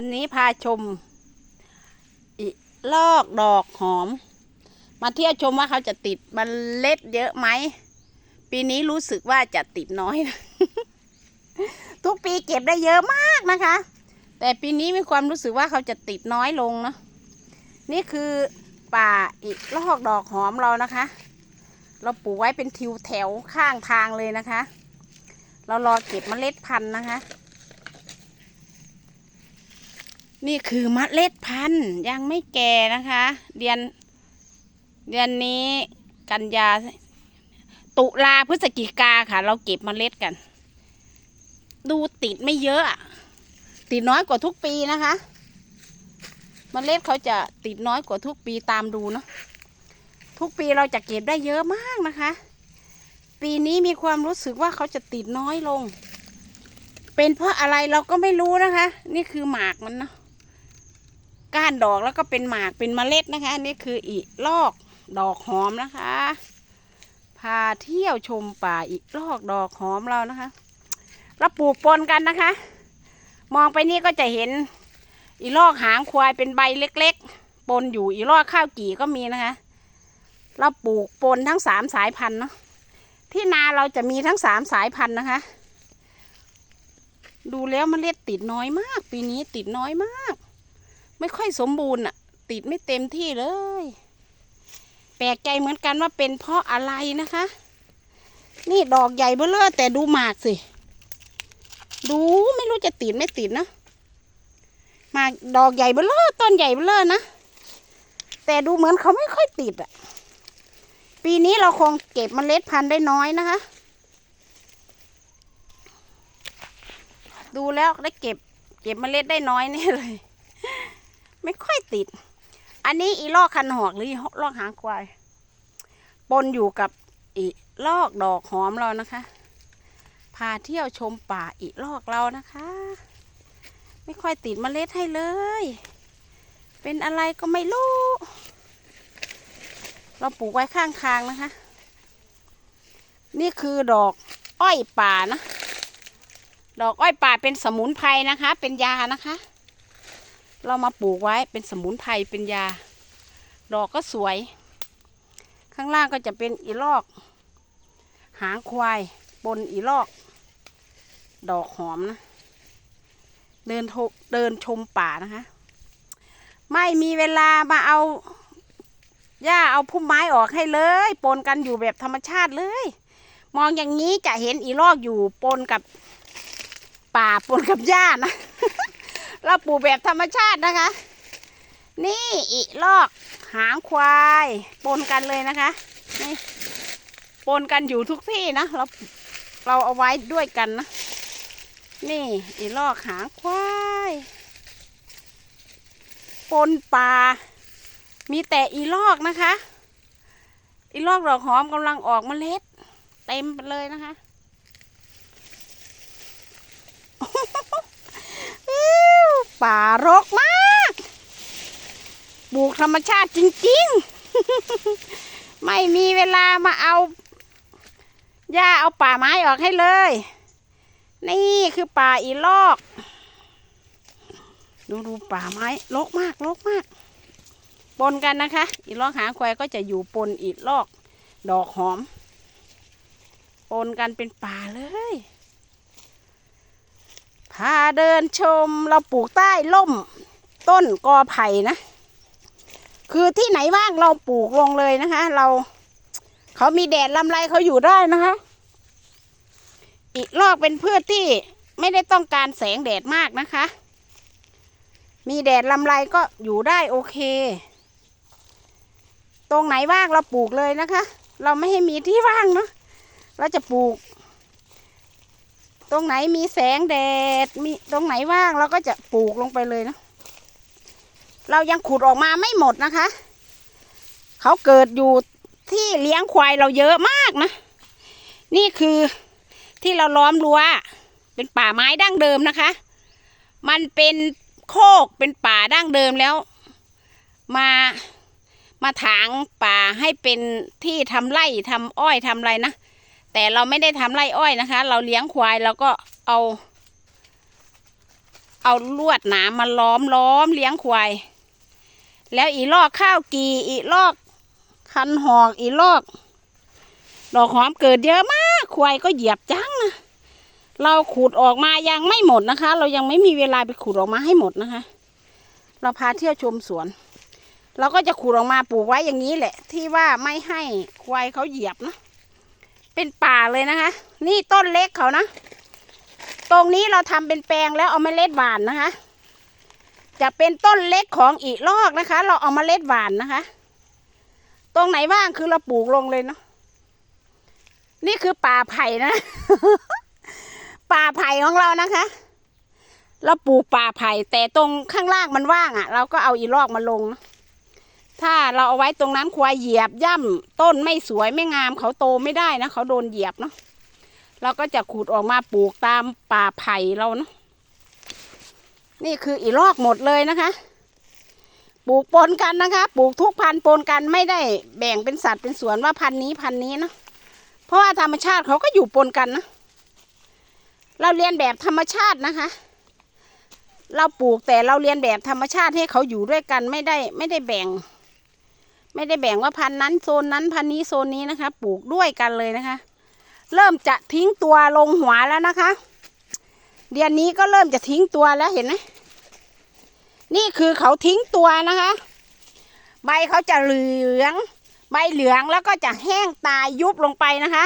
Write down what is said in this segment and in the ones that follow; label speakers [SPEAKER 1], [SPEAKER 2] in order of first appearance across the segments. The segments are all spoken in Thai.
[SPEAKER 1] วันนี้พาชมอีลอกดอกหอม มาเที่ยวชมว่าเขาจะติดมันเล็ดเยอะไหม ปีนี้รู้สึกว่าจะติดน้อยนะทุกปีเก็บได้เยอะมากนะคะ แต่ปีนี้มีความรู้สึกว่าเขาจะติดน้อยลงเนาะนี่คือป่าอีกลอกดอกหอมเรานะคะ เราปลูกไว้เป็นทิวแถวข้างทางเลยนะคะ เรารอเก็บเมล็ดพันธุ์นะคะ นี่คือเมล็ดพันธุ์ยังไม่แก่นะคะ เดือนเดือนนี้กันยา ตุลาพฤศจิกาค่ะ เราเก็บเมล็ดกัน ดูติดไม่เยอะ ติดน้อยกว่าทุกปีนะคะเมล็ดเขาจะติดน้อยกว่าทุกปีตามดูเนาะทุกปีเราจะเก็บได้เยอะมากนะคะ ปีนี้มีความรู้สึกว่าเขาจะติดน้อยลง เป็นเพราะอะไรเราก็ไม่รู้นะคะ นี่คือหมากมันเนาะ ก้านดอกแล้วก็เป็นหมากเป็นเมล็ดนะคะนี่คืออีลอกดอกหอมนะคะ พาเที่ยวชมป่าอีลอกดอกหอมเรานะคะเราปลูกปนกันนะคะ มองไปนี่ก็จะเห็นอีลอกหางควายเป็นใบเล็กๆ ปนอยู่อีลอกข้าวกี่ก็มีนะคะ เราปลูกปนทั้งสามสายพันธุ์เนาะที่นาเราจะมีทั้งสามสายพันธุ์นะคะ ดูแล้วเมล็ดติดน้อยมาก ปีนี้ติดน้อยมาก ไม่ค่อยสมบูรณ์อะติดไม่เต็มที่เลย แปลกใจเหมือนกันว่าเป็นเพราะอะไรนะคะ นี่ดอกใหญ่เบ้อเลอแต่ดูหมากสิ ดูไม่รู้จะติดไม่ติดนะหมากดอกใหญ่เบ้อเลอต้นใหญ่เบ้อเลอนะแต่ดูเหมือนเขาไม่ค่อยติดอะปีนี้เราคงเก็บมเมล็ดพันธุ์ได้น้อยนะคะ ดูแล้วได้เก็บ เก็บมเมล็ดได้น้อยแนี่เลย ไม่ค่อยติด อันนี้อีลอกคันหอกหรือลอกหางควาย ปนอยู่กับอีลอกดอกหอมเรานะคะ พาเที่ยวชมป่าอีลอกเรานะคะ ไม่ค่อยติดมเมล็ดให้เลย เป็นอะไรก็ไม่รู้ เราปลูกไว้ข้างทางนะคะ นี่คือดอกอ้อยป่านะดอกอ้อยป่าเป็นสมุนไพรนะคะ เป็นยานะคะ เรามาปลูกไว้เป็นสมุนไพรเป็นยา ดอกก็สวย ข้างล่างก็จะเป็นอีลอก หางควายบนอีลอก ดอกหอมนะ เดินเดินชมป่านะคะ ไม่มีเวลามาเอาย่าเอาพุ่มไม้ออกให้เลยปนกันอยู่แบบธรรมชาติเลย มองอย่างนี้จะเห็นอีลอกอยู่ปนกับป่าปนกับหญ้านะ เราปลูกแบบธรรมชาตินะคะ นี่อีลอกหางควายปนกันเลยนะคะนี่ปนกันอยู่ทุกที่นะเราเราเอาไว้ด้วยกันนะ นี่อีลอกหางควายปนป่ามีแต่อีลอกนะคะ อีลอกดอกหอมกำลังออกเมล็ด เต็มเลยนะคะ อิ๊ว ป่ารกมากปลูกธรรมชาติจริงๆ ไม่มีเวลามาเอาหญ้าเอาป่าไม้ออกให้เลย นี่คือป่าอีลอก ดูดูป่าไม้รกมากรกมาก ปนกันนะคะ อีลอกหางควายก็จะอยู่ปนอีลอก ดอกหอม ปนกันเป็นป่าเลย พาเดินชมเราปลูกใต้ล่มต้นกอไผ่นะ คือที่ไหนว่างเราปลูกลงเลยนะคะ เราเขามีแดดลำไรเขาอยู่ได้นะคะ อีกลอกเป็นพืชที่ไม่ได้ต้องการแสงแดดมากนะคะ มีแดดลำไรก็อยู่ได้โอเค ตรงไหนว่างเราปลูกเลยนะคะ เราไม่ให้มีที่ว่างเนาะเราจะปลูก ตรงไหนมีแสงแดด มีตรงไหนว่างเราก็จะปลูกลงไปเลยนะ เรายังขุดออกมาไม่หมดนะคะ เขาเกิดอยู่ที่เลี้ยงควายเราเยอะมากนะ นี่คือที่เราล้อมรั้ว เป็นป่าไม้ดั้งเดิมนะคะ มันเป็นโคกเป็นป่าดั้งเดิมแล้ว มามาถางป่าให้เป็นที่ทำไร่ทำอ้อยทำอะไรนะ แต่เราไม่ได้ทำไร่อ้อยนะคะ เราเลี้ยงควายเราก็เอาเอา เอาลวดหนามมาล้อมล้อมเลี้ยงควาย แล้วอีลอกข้าวกีอีลอก คันหอกอีลอกดอกหอมเกิดเยอะมาก ควายก็เหยียบจังนะเราขูดออกมายังไม่หมดนะคะ เรายังไม่มีเวลาไปขูดออกมาให้หมดนะคะ เราพาเที่ยวชมสวน เราก็จะขูดออกมาปลูกไว้อย่างนี้แหละ ที่ว่าไม่ให้ควายเขาเหยียบนะ เป็นป่าเลยนะคะ นี่ต้นเล็กเขานะ ตรงนี้เราทำเป็นแปลงแล้วเอาเมล็ดหวานนะคะ จะเป็นต้นเล็กของอีลอกนะคะ เราเอาเมล็ดหวานนะคะ ตรงไหนว่างคือเราปลูกลงเลยเนาะนี่คือป่าไผ่นะ ป่าไผ่ของเรานะคะ เราปลูกป่าไผ่แต่ตรงข้างล่างมันว่างอะ่ะ เราก็เอาอีลอกมาลงนะ ถ้าเราเอาไว้ตรงนั้นควายเหยียบย่ำต้นไม่สวยไม่งามเขาโตไม่ได้นะเขาโดนเหยียบเนาะเราก็จะขูดออกมาปลูกตามป่าไผ่เราเนาะนี่คืออีลอกหมดเลยนะคะ ปลูกปนกันนะคะ ปลูกทุกพันธุ์ปนกันไม่ได้แบ่งเป็นสัตว์เป็นสวนว่าพันธุ์นี้พันธุ์นี้เนาะเพราะว่าธรรมชาติเขาก็อยู่ปนกันนะเราเรียนแบบธรรมชาตินะคะ เราปลูกแต่เราเรียนแบบธรรมชาติให้เขาอยู่ด้วยกันไม่ได้ไม่ได้แบ่ง ไม่ได้แบ่งว่าพันนั้นโซนนั้นพันนี้โซนนี้นะคะ ปลูกด้วยกันเลยนะคะ เริ่มจะทิ้งตัวลงหัวแล้วนะคะ เดือนนี้ก็เริ่มจะทิ้งตัวแล้วเห็นไหมนี่คือเขาทิ้งตัวนะคะ ใบเขาจะเหลือง ใบเหลืองแล้วก็จะแห้งตายยุบลงไปนะคะ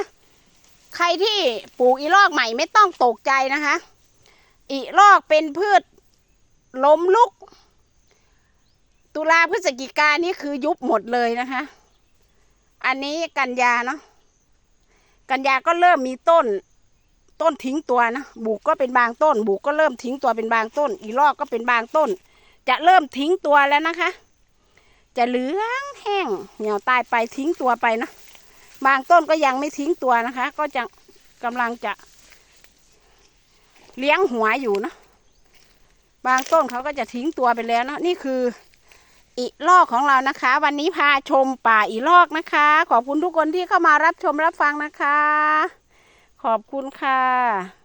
[SPEAKER 1] ใครที่ปลูกอีลอกใหม่ไม่ต้องตกใจนะคะ อีลอกเป็นพืชล้มลุก ตุลาพฤศจิกานี่คือยุบหมดเลยนะคะ อันนี้กันยาเนาะกันยาก็เริ่มมีต้นต้นทิ้งตัวนะบุกก็เป็นบางต้น บุกก็เริ่มทิ้งตัวเป็นบางต้น อีลอกก็เป็นบางต้น จะเริ่มทิ้งตัวแล้วนะคะ จะเหลืองแห้งเหี่ยวตายไปทิ้งตัวไปนะบางต้นก็ยังไม่ทิ้งตัวนะคะ ก็จะกำลังจะเลี้ยงหัวอยู่นะบางต้นเขาก็จะทิ้งตัวไปแล้วเนอะนี่คือ อีลอกของเรานะคะ วันนี้พาชมป่าอีลอกนะคะ ขอบคุณทุกคนที่เข้ามารับชมรับฟังนะคะ ขอบคุณค่ะ